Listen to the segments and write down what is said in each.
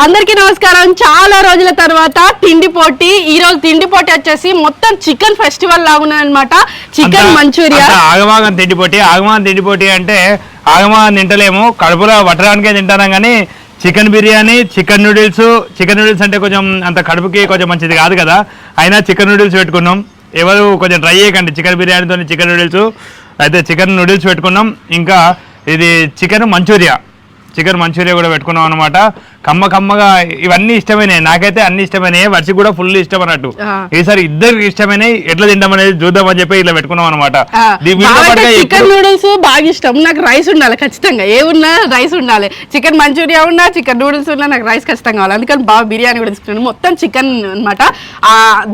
అందరికీ నమస్కారం. చాలా రోజుల తర్వాత తిండి పోటీ. ఈ రోజు తిండి పోటీ వచ్చేసి మొత్తం చికెన్ ఫెస్టివల్ లాగున్నది అనమాట చికెన్ మంచూరియా. ఆగమాగం తిండిపోటీ ఆగమాగం తిండిపోటీ అంటే ఆగమాగం తింటలేము. కడుపులో పట్టడానికే తింటాం కానీ chicken biryani chicken noodles chicken noodles అంటే కొంచెం అంత కడుపుకి కొంచెం మంచిది కాదు కదా. అయినా చికెన్ నూడిల్స్ పెట్టుకున్నాం. ఎవరు కొంచెం ట్రై చేయకండి. చికెన్ బిర్యానీతో చికెన్ నూడిల్స్. అయితే చికెన్ నూడిల్స్ పెట్టుకున్నాం. ఇంకా ఇది చికెన్ మంచూరియా. చికెన్ మంచూరియా కూడా పెట్టుకున్నాం అనమాట కమ్మ కమ్మగా ఇవన్నీ ఇష్టమైనవి నాకైతే అన్ని ఇష్టమైనవి వర్షి కూడా ఫుల్ ఇష్టం అన్నట్టు. ఈసారి ఇద్దరికి ఇష్టమైనవి ఎట్లా తింటాం అనేది చూద్దామని చెప్పి ఇట్లా పెట్టుకున్నాం అనమాట చికెన్ నూడిల్స్ బాగా ఇష్టం. నాకు రైస్ ఉండాలి ఖచ్చితంగా. ఏ ఉన్నా రైస్ ఉండాలి. చికెన్ మంచూరియా ఉన్నా చికెన్ నూడిల్స్ ఉన్నా నాకు రైస్ ఖచ్చితంగా కావాలి. అందుకని బాగా బిర్యానీ కూడా తీసుకున్నాను మొత్తం చికెన్ అనమాట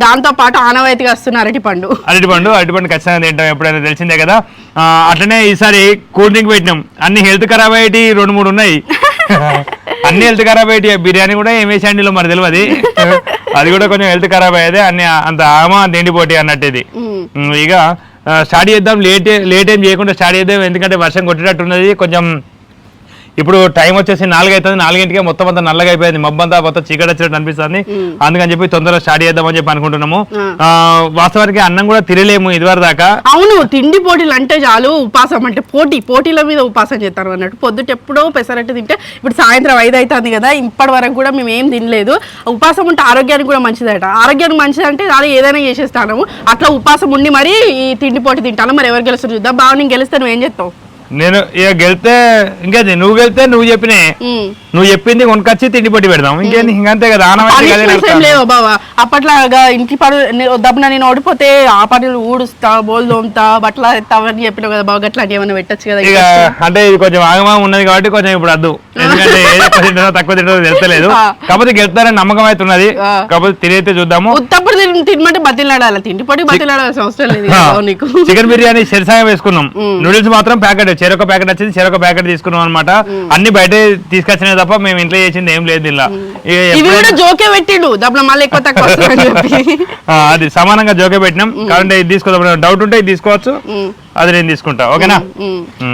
దాంతో పాటు ఆనవాయితీగా వస్తున్న అరటి పండు. అరటిపండు అరటిపండు ఖచ్చితంగా తింటాం. ఎప్పుడైనా తెలిసిందే కదా. అట్లనే ఈసారి కూల్ డ్రింక్ పెట్టినాం. అన్ని హెల్త్ ఖరాబ్ అయ్యేటి రెండు మూడు ఉన్నాయి. అన్ని హెల్త్ ఖరాబ్ అయ్యేటి బిర్యానీ కూడా ఏం వేసాండిలో మరి తెలియదు అది కూడా కొంచెం హెల్త్ ఖరాబ్ అయ్యేది అన్ని అంత ఆమా పోటీ అన్నట్టు ఇది. ఇక స్టార్ట్ చేద్దాం. లేట్ లేట్ ఏం చేయకుండా స్టార్ట్ చేద్దాం. ఎందుకంటే వర్షం కొట్టేటట్టు ఉన్నది. కొంచెం ఇప్పుడు టైం వచ్చేసి నాలుగు అవుతుంది నాలుగింటికే మొత్తం అంతా నల్లగా అయిపోయింది. మబ్బంతా మొత్తం చీకటి వచ్చినట్టు అనిపిస్తుంది. అందుకని చెప్పి తొందరగా స్టార్ట్ చేద్దామని చెప్పి అనుకుంటున్నాము. ఆ, వాస్తవానికి అన్నం కూడా తినలేము ఇదివరకు దాకా. అవును తిండి పోటీలు అంటే చాలు ఉపాసం అంటే పోటీ పోటీల మీద ఉపాసం చేస్తారు అన్నట్టు. పొద్దుట ఎప్పుడో పెసరట్టు తింటే ఇప్పుడు సాయంత్రం ఐదు అవుతుంది కదా ఇప్పటి వరకు కూడా మేము ఏం తినలేదు. ఉపాసం ఉంటే ఆరోగ్యానికి కూడా మంచిదట. ఆరోగ్యానికి మంచిది అంటే చాలా ఏదైనా చేసేస్తాను అట్లా ఉపాసం ఉండి మరి ఈ తిండి పోటీ తింటాను. మరి ఎవరు గెలుస్తారు చూద్దాం. బావ నేను గెలిస్తే నువ్వేం చేస్తావు? నేను ఇక గెలితే ఇంకేంది నువ్వు గెలితే నువ్వు చెప్పినే. ఉమ్. నువ్వు చెప్పింది కొనుకొచ్చి తిండి పొట్టి పెడదాం. ఇంకేంది ఇంకంతే కదా ఆనవాయితీ అప్పట్లాగా ఇంటి పనులు దబ్బున నేను ఓడిపోతే ఆ పనులు ఊడుస్తా బోల్ తోముతా బట్టలు ఎత్తా అవన్నీ చెప్పినావు కదా బాగా అట్లాంటి ఏమైనా పెట్టచ్చు కదా ఇక అంటే ఇది కొంచెం ఆగమం ఉన్నది కాబట్టి కొంచెం ఇప్పుడు అద్దు. ఎందుకంటే ఏది ఎక్కువ తింటారో తక్కువ తింటారో తెలుస్తలేదు. కాకపోతే గెలుస్తారని నమ్మకం అయితే ఉన్నది. కాకపోతే తినైతే చూద్దాము. ఉత్తప్పుడు తిన్- తినమంటే బతిలాడాలి తిండి పోటీ బతిలాడాల్సిన అవసరం లేదు నీకు. చికెన్ బిర్యానీ చెరసాగా వేసుకున్నాం. నూడిల్స్ మాత్రం ప్యాకెట్ చెరొక ప్యాకెట్ వచ్చింది చెరొక ప్యాకెట్ తీసుకున్నాం అనమాట అన్ని బయట తీసుకొచ్చినాయి తప్ప మేము ఇంట్లో చేసింది ఏం లేదు ఇలా. జోకే పెట్టిండు. దబ్బున మళ్ళీ ఎక్కువ తక్కువ చెప్పి. అది సమానంగా జోకే పెట్టినాం. కాబట్టి ఇది తీసుకోదాం. డౌట్ ఉంటే ఇది తీసుకోవచ్చు. అది నేను తీసుకుంటా. ఓకేనా?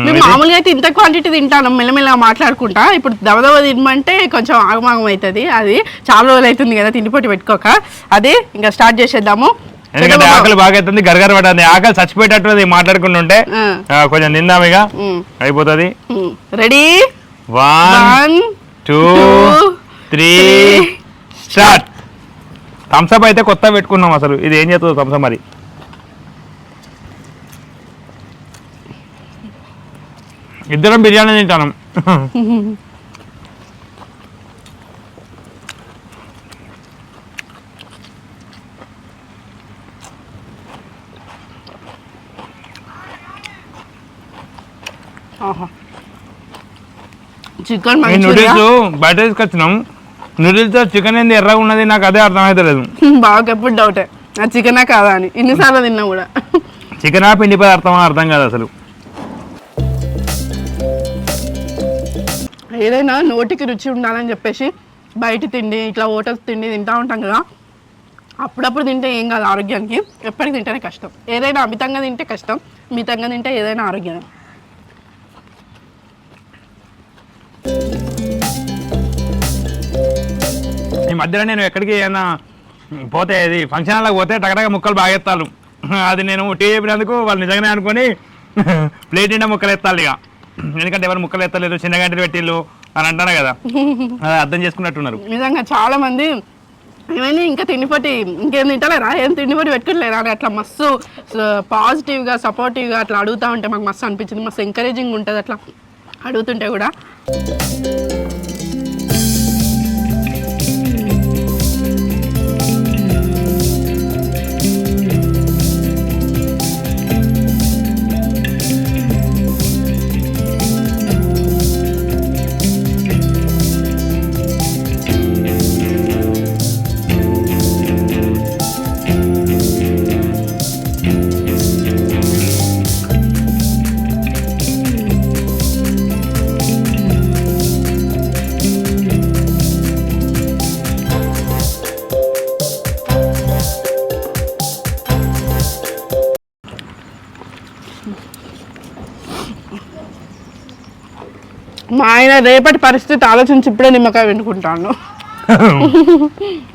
మేము మామూలుగా అయితే ఇంత క్వాంటిటీ తింటాను మెల్లమెల్ల మాట్లాడుకుంటా. ఇప్పుడు దవదవ తినమంటే కొంచెం ఆగమాగం అవుతుంది. అది చాలా రోజులు అవుతుంది కదా తిండి పోటీ పెట్టుకోక. అదే ఇంకా స్టార్ట్ చేసేద్దాము. ఎందుకంటే ఆకలి బాగా అవుతుంది గరగర పడుతుంది ఆకలి చచ్చిపోయేటట్టు మాట్లాడుకుంటుంటే కొంచెం ఉమ్. అయిపోతుంది. Ready one two three start Thums Up అయితే కొత్త పెట్టుకున్నాం అసలు. ఇది ఏం చేస్తుంది థమ్స్అప్ మరి? ఇద్దరం బిర్యానీ తింటాను చికెన్ నూడిల్స్ బయట తీసుకొచ్చినాం నూడిల్స్ చికెన్ ఏంది? ఎర్రగా ఉన్నది? నాకు అదే అర్థం అవుతలేదు బాగా ఎప్పుడు డౌటే ఆ చికెనా కాదా అని. ఎన్నిసార్లు తిన్నా కూడా. చికెన్ పిండి పదార్థం అర్థం కాదు అసలు. ఏదైనా నోటికి రుచి ఉండాలని చెప్పేసి బయట తిండి ఇట్లా హోటల్స్ తిండి తింటా ఉంటాం కదా. అప్పుడప్పుడు తింటే ఏం కాదు ఆరోగ్యానికి. ఎప్పటికి తింటేనే కష్టం. ఏదైనా అమితంగా తింటే కష్టం మితంగా తింటే ఏదైనా ఆరోగ్యమే. ఈ మధ్యలో నేను ఎక్కడికి ఏమైనా పోతే ఇది ఫంక్షన్ హాల్కి పోతే టగటగ ముక్కలు బాగా ఎత్తాలు అది నేను టీ చెప్పినందుకు వాళ్ళు నిజంగానే అనుకొని ప్లేట్ నిండా ముక్కలు ఎత్తాలి ఇక. ఎందుకంటే ఎవరు ముక్కలు ఎత్తలేదు చిన్న గంటలు పెట్టిళ్ళు అని అంటారు కదా. అది అర్థం చేసుకున్నట్టున్నారు. నిజంగా చాలా మంది ఏమైనా ఇంకా తిండిపోటీ ఇంకేం తింటలేరా? ఏం తిండిపోటీ పెట్టుకోలేరా అని అట్లా మస్తు పాజిటివ్గా సపోర్టివ్గా అట్లా అడుగుతా ఉంటే మాకు మస్తు అనిపించింది. మస్తు ఎంకరేజింగ్ ఉంటుంది అట్లా అడుగుతుంటే కూడా. ఆయన రేపటి పరిస్థితి ఆలోచించి ఇప్పుడే నిమ్మకాయ వెనుకుంటాను.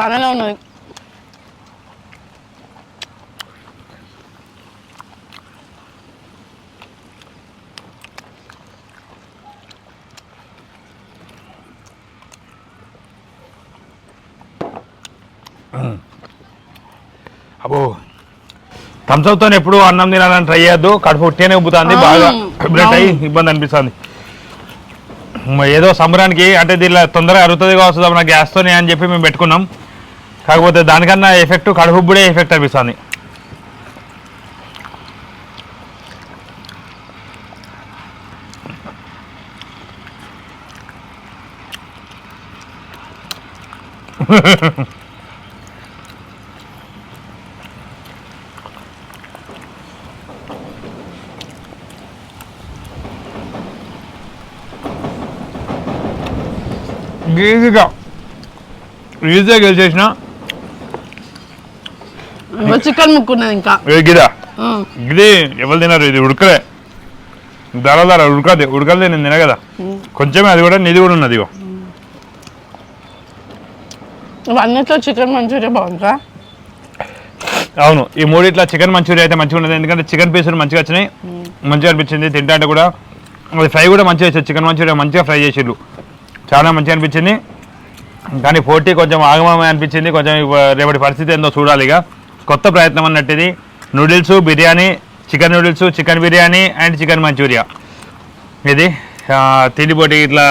బాగానే ఉన్నది అబ్బో థమ్స్అప్తో ఎప్పుడు అన్నం తినాలని ట్రై చేయొద్దు. కడుపు ఉట్టినే ఉబ్బుతుంది బాగా. బ్లడ్ అయ్యి ఇబ్బంది అనిపిస్తుంది. ఏదో సంబరానికి అంటే దీనిలో తొందరగా అరుగుతుంది కావచ్చు మన గ్యాస్తోనే అని చెప్పి మేము పెట్టుకున్నాం. కాకపోతే దానికన్నా ఎఫెక్ట్ కడుపుబ్బుడే ఎఫెక్ట్ అనిపిస్తుంది. ఈజీగా ఈజీగా గెలిచేసిన. చికెన్ ముక్కున్నది ఇంకా. గిదా ఉమ్. ఇది ఎవరు తిన్నారు? ఇది ఉడకలే. ధర ధర ఉడకది ఉడకలే నేను తిన కదా. కొంచెమే అది కూడా నిధి కూడా ఉన్నది ఇగో. ఇవన్నిట్లో చికెన్ మంచూరియా బాగుందా? అవును ఈ మూడిట్లా చికెన్ మంచూరియా అయితే మంచిగా ఉన్నది. ఎందుకంటే చికెన్ పీసులు మంచిగా వచ్చినాయి. మంచిగా అనిపించింది తింటా అంటే కూడా. అది ఫ్రై కూడా మంచిగా చేశారు. చికెన్ మంచూరియా మంచిగా ఫ్రై చేసిర్రు. చాలా మంచిగా అనిపించింది. కానీ పోటీ కొంచెం ఆగమమే అనిపించింది. కొంచెం రేపటి పరిస్థితి ఏందో చూడాలి ఇక. కొత్త ప్రయత్నం అన్నట్టు ఇది noodles biryani chicken noodles chicken biryani and chicken Manchurian. ఇది ఆ, తిండి పోటీ ఇట్లా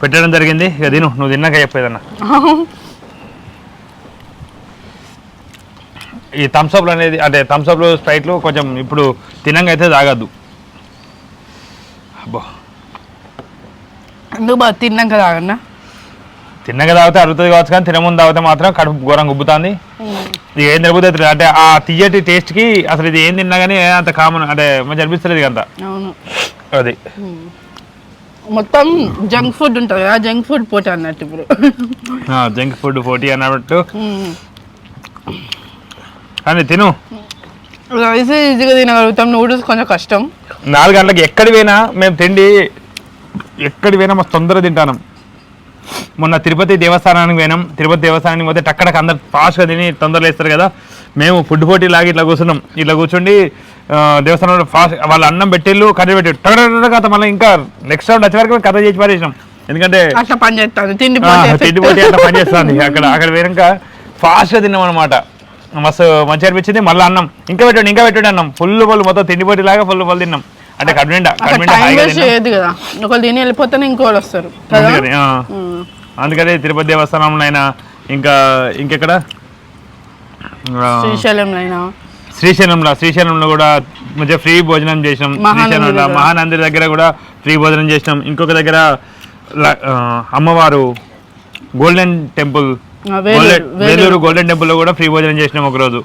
పెట్టడం జరిగింది. ఇక తిను నువ్వు తిన్నాక చెప్పేదన్నా ఈ థమ్స్అప్లు అనేది అంటే థమ్స్అప్లు స్ప్రైట్లు కొంచెం ఇప్పుడు తినంగా అయితే తాగద్దు. అబ్బో. ఎందుకు బాగా తిన్నాక తాగన్నా? తిన్నాక తాగితే అరుగుతుంది కావచ్చు కానీ తినముందు తాగితే మాత్రం కడుపు ఘోరంగా ఉబ్బుతుంది. ఇది ఏం తినబోతుంది అంటే ఆ తీయటి టేస్ట్కి అసలు ఇది ఏం తిన్నా కానీ అంత కామన్ అంటే మంచి అనిపిస్తలేదు అంత. అవును. అది. మొత్తం జంక్ ఫుడ్ ఉంటుంది కదా జంక్ ఫుడ్ పోటీ అన్నట్టు ఇప్పుడు. జంక్ ఫుడ్ పోటీ అన్నట్టు. కానీ తిను. రైస్ ఈజీగా తినగలుగుతాం నూడిల్స్ కొంచెం కష్టం. నాలుగు గంటలకు ఎక్కడి పోయినా మేము తిండి ఎక్కడి పోయినా మస్తు తొందరగా తింటాను. మొన్న తిరుపతి దేవస్థానానికి పోయినాం. తిరుపతి దేవస్థానానికి పోతే టక్కడకు అందరు ఫాస్ట్గా తిని తొందరగా వేస్తారు కదా. మేము ఫుడ్ పోటీ లాగా ఇట్లా కూర్చున్నాం. ఇట్లా కూర్చుండి దేవస్థానంలో ఫాస్ట్ వాళ్ళ అన్నం పెట్టిళ్ళు కర్రీ పెట్టి టగడగడ కథ మళ్ళీ ఇంకా నెక్స్ట్ రౌండ్ వచ్చే వరకు కథ చేసి పారేసినాం. ఎందుకంటే అట్లా పని చేస్తాను తిండి తిండి పోటీ అట్లా పనిచేస్తుంది అక్కడ అక్కడ వేరక ఫాస్ట్గా తిన్నాం అనమాట మస్తు మంచి అనిపించింది. మళ్ళీ అన్నం ఇంకా పెట్టండి ఇంకా పెట్టండి అన్నం. ఫుల్ ఫుల్ మొత్తం తిండి పోటీ లాగా ఫుల్ ఫుల్ తిన్నాం. అంటే కడుమిండా కడుమిండా టైం వేస్ట్ చేయదు కదా. ఒకళ్ళు తిని వెళ్ళిపోతేనే ఇంకోళ్ళు వస్తారు. కదా? అందుకని ఆ. అందుకని తిరుపతి దేవస్థానంలో అయినా ఇంకా ఇంకెక్కడ? ఆ, శ్రీశైలంలో అయినా. శ్రీశైలంలో శ్రీశైలంలో కూడా మంచిగా ఫ్రీ భోజనం చేసినాం. మహానంది శ్రీశైలంలో దగ్గర. మహానంది దగ్గర కూడా ఫ్రీ భోజనం చేసినాం. ఇంకొక దగ్గర ల- ఆ, అమ్మవారు గోల్డెన్ టెంపుల్ ఆ, వేలూరు, గోల్డెన్- వేలూరు. వేలూరు గోల్డెన్ టెంపుల్లో కూడా ఫ్రీ భోజనం చేసినాం ఒక రోజు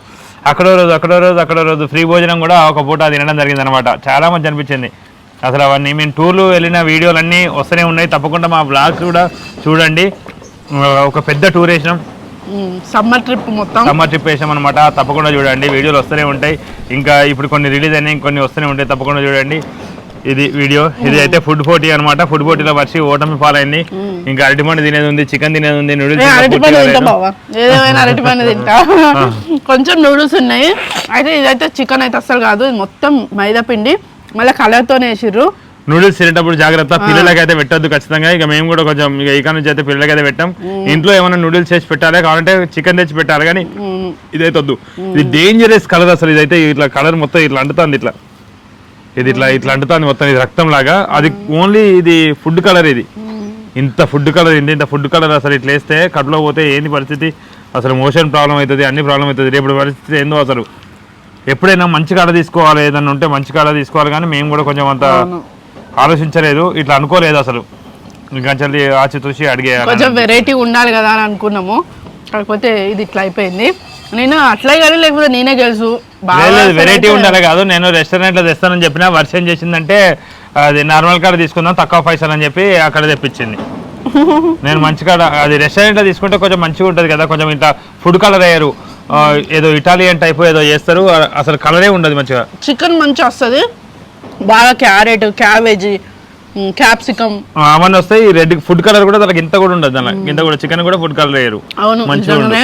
అక్కడో రోజు అక్కడో రోజు అక్కడో రోజు ఫ్రీ భోజనం కూడా ఒక పూట తినడం జరిగింది అనమాట చాలా మంచి అనిపించింది. అసలు అవన్నీ మేము టూర్లు వెళ్ళిన వీడియోలన్నీ వస్తూనే ఉన్నాయి. తప్పకుండా మా బ్లాగ్స్ కూడా చూడండి. ఒక పెద్ద టూర్ వేసినాం. సమ్మర్ ట్రిప్ మొత్తం. సమ్మర్ ట్రిప్ వేసాం అనమాట తప్పకుండా చూడండి. వీడియోలు వస్తూనే ఉంటాయి. ఇంకా ఇప్పుడు కొన్ని రిలీజ్ అయినాయి కొన్ని వస్తూనే ఉంటాయి. తప్పకుండా చూడండి. ఇది వీడియో. ఇది అయితే ఫుడ్ పోటీ అనమాట ఫుడ్ పోటీలో వచ్చి ఓటమి పాలైంది. ఇంకా అరటిపండు తినేది ఉంది చికెన్ తినేది ఉంది నూడిల్స్ అరటి పండు తింటా బావా. ఏదేమైనా తింటా. కొంచెం నూడిల్స్ ఉన్నాయి. అయితే ఇదైతే చికెన్ అయితే అస్సలు కాదు. ఇది మొత్తం మైదా పిండి. మళ్ళీ కలర్తోనే వేసిర్రు. నూడిల్స్ తినేటప్పుడు జాగ్రత్త. పిల్లలకి అయితే పెట్టొద్దు ఖచ్చితంగా. ఇక మేము కూడా కొంచెం ఇక ఇక నుంచి అయితే పిల్లలకి అయితే పెట్టాం ఇంట్లో ఏమైనా నూడిల్స్ చేసి పెట్టాలి? కావాలంటే చికెన్ తెచ్చి పెట్టాలి కానీ ఉమ్, ఇదైతే వద్దు. ఇది డేంజరస్ కలర్ అసలు ఇదైతే. ఇట్లా కలర్ మొత్తం ఇట్లా అంటుతుంది ఇట్లా. ఇది ఇట్లా ఇట్లా అంటుతుంది మొత్తం ఇది రక్తం లాగా అది ఓన్లీ ఇది ఫుడ్ కలర్ ఇది. ఇంత ఫుడ్ కలర్ ఇంత ఇంత ఫుడ్ కలర్ అసలు ఇట్లా వేస్తే కడుపులో పోతే ఏంది పరిస్థితి? అసలు మోషన్ ప్రాబ్లం అవుతుంది అన్ని ప్రాబ్లం అవుతుంది. రేపు పరిస్థితి ఏందో అసలు? ఎప్పుడైనా మంచి కాడ తీసుకోవాలి ఏదన్నా ఉంటే మంచి కాడ తీసుకోవాలి కానీ మేము కూడా కొంచెం అంత. ఆలోచించలేదు. ఇట్లా అనుకోలేదు అసలు. ఇంకా చల్లి ఆచి చూసి అడిగేయాలి కొంచెం వెరైటీ ఉండాలి కదా అని అనుకున్నాము. కాకపోతే ఇది ఇట్లా అయిపోయింది. నేను అట్లా కానీ లేకపోతే నేనే గెలుసు. అసలు వెరైటీ ఉండాలి కాదు నేను రెస్టారెంట్లో తెస్తానని చెప్పినా వర్షం ఏం చేసిందంటే అది నార్మల్ కాడ తీసుకుందాం తక్కువ పైసలు అని చెప్పి అక్కడ తెప్పించింది. నేను మంచి కాడ అది రెస్టారెంట్లో తీసుకుంటే కొంచెం మంచిగా ఉంటుంది కదా కొంచెం ఇట్లా ఫుడ్ కలర్ అయ్యారు ఏదో ఇటాలియన్ టైప్ ఏదో చేస్తారు అసలు కలరే ఉండదు మంచిగా. చికెన్ మంచిగా వస్తుంది. బాగా క్యారెట్ క్యాబేజీ క్యాప్సికమ్ అవన్నీ వస్తాయి రెడ్ ఫుడ్ కలర్ కూడా దానికి ఇంత కూడా ఉండదు దానికి ఇంత కూడా చికెన్ కూడా ఫుడ్ కలర్ వేయరు. అవును మంచిగా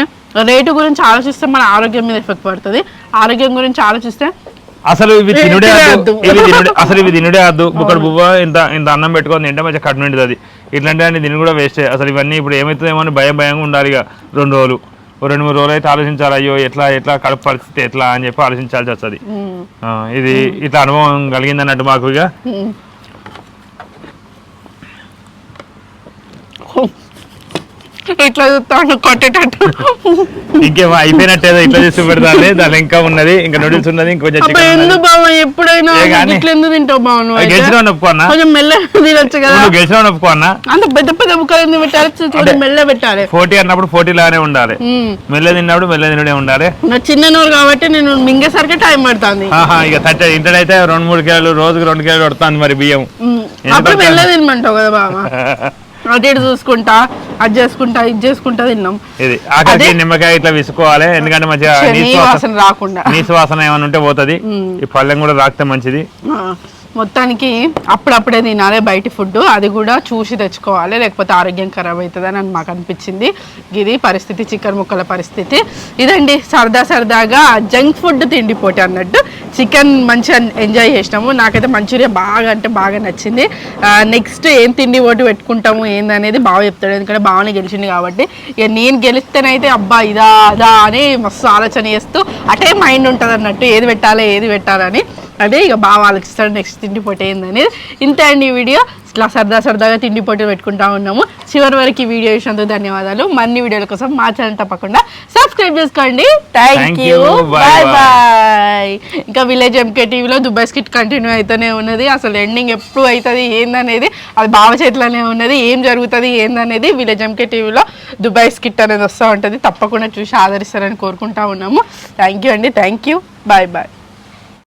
రేటు గురించి ఆలోచిస్తే మన ఆరోగ్యం మీద ఎఫెక్ట్ పడుతుంది. ఆరోగ్యం గురించి ఆలోచిస్తే అసలు ఇవి తినుడే. ఇవి అసలు ఇవి తినుడే వద్దు బుక్కడు బువ్వ ఇంత ఇంత అన్నం పెట్టుకొని తింటే మంచిగా కట్టు నిండుతుంది అది. ఇట్లాంటి అన్ని తిని కూడా వేస్ట్ అసలు ఇవన్నీ ఇప్పుడు ఏమవుతుందేమో అని భయం భయంగా ఉండాలి ఇక. రెండు రోజులు. రెండు మూడు రోజులు అయితే ఆలోచించాలి. అయ్యో ఎట్లా ఎట్లా కడుపు పరిస్థితి ఎట్లా అని చెప్పి ఆలోచించాల్సి వస్తుంది. ఇది ఇట్లా అనుభవం కలిగింది అన్నట్టు మాకు ఇక. ఇట్లా చూస్తాను కొట్టేటట్టు. ఇంకేమో అయిపోయినట్టేదో ఇట్లా చేసి పెడతాను దాని ఇంకా ఉన్నది ఇంకా నూడిల్స్ ఉన్నది ఇంకొంచెం చికెన్ ఎందుకు బావ ఎప్పుడైనా. ఇట్లా ఎందుకు తింటావు బావ నువ్వు అయితే? గెలిచిన ఒప్పుకోన్నా కొంచెం మెల్ల తినొచ్చు కదా. నువ్వు గెలిచిన ఒప్పుకోన్నా అంత పెద్ద పెద్ద ముక్కలు ఎందుకు పెట్టాలి? కొంచెం మెల్ల పెట్టాలి. పోటీ అన్నప్పుడు పోటీలానే ఉండాలి. ఉమ్. మెల్ల తిన్నప్పుడు మెల్ల తినడే ఉండాలి. నా చిన్న నోరు కాబట్టి నేను మింగేసరికి టైం పడుతుంది. ఆహా, ఇక తట్ట ఇంటడైతే రెండు మూడు కిలోలు రోజుకి రెండు కిలోలు పడుతుంది మరి బియ్యం. అప్పుడు? మెల్ల తినమంటావు కదా బావ. అటు ఇటు చూసుకుంటా అది చేసుకుంటా ఇది చేసుకుంటా తిన్నాం. ఇది ఆఖరికి అదే. నిమ్మకాయ ఇట్లా విసుకోవాలి ఎందుకంటే మంచిగా నీసు వాసన రాకుండా. నీసు వాసన ఏమైనా ఉంటే పోతుంది. ఈ పళ్ళెం కూడా రాకితే మంచిది. మొత్తానికి అప్పుడప్పుడే తినాలి బయట ఫుడ్ అది కూడా చూసి తెచ్చుకోవాలి లేకపోతే ఆరోగ్యం ఖరాబ్ అవుతుంది అని మాకు అనిపించింది. ఇది పరిస్థితి చికెన్ ముక్కల పరిస్థితి. ఇదండి సరదా సరదాగా జంక్ ఫుడ్ తిండిపోటీ అన్నట్టు. చికెన్ మంచిగా ఎంజాయ్ చేసినాము. నాకైతే మంచూరియా బాగా అంటే బాగా నచ్చింది. నెక్స్ట్ ఏం తిండి ఓటు పెట్టుకుంటాము ఏందనేది బాగా చెప్తాడు. ఎందుకంటే బాగానే గెలిచింది కాబట్టి. ఇక నేను గెలిస్తేనైతే అబ్బా ఇదా అదా అని మస్తు ఆలోచన చేస్తూ అటే మైండ్ ఉంటుంది అన్నట్టు ఏది పెట్టాలి ఏది పెట్టాలని అదే ఇక బాగా ఆలోచిస్తాడు నెక్స్ట్ తిండి పొట్టి ఏందనేది ఇంతే అండి ఈ వీడియో. ఇట్లా సరదా సరదాగా తిండి పొట్టి పెట్టుకుంటా ఉన్నాము. చివరి వరకు ఈ వీడియో చూసినందుకు ధన్యవాదాలు. మరిన్ని వీడియోల కోసం మా ఛానల్ తప్పకుండా సబ్స్క్రైబ్ చేసుకోండి. Thank you bye. బాయ్ ఇంకా విలేజ్ ఎంకే టీవీలో దుబాయ్ స్కిట్ కంటిన్యూ అయితేనే ఉన్నది. అసలు ఎండింగ్ ఎప్పుడు అవుతుంది ఏందనేది అది బావ చేతిలోనే ఉన్నది ఏం జరుగుతుంది ఏందనేది విలేజ్ ఎంకే టీవీలో దుబాయ్ స్కిట్ అనేది వస్తూ ఉంటుంది. తప్పకుండా చూసి ఆదరిస్తారని కోరుకుంటా ఉన్నాము. థ్యాంక్ యూ అండి. Thank you bye bye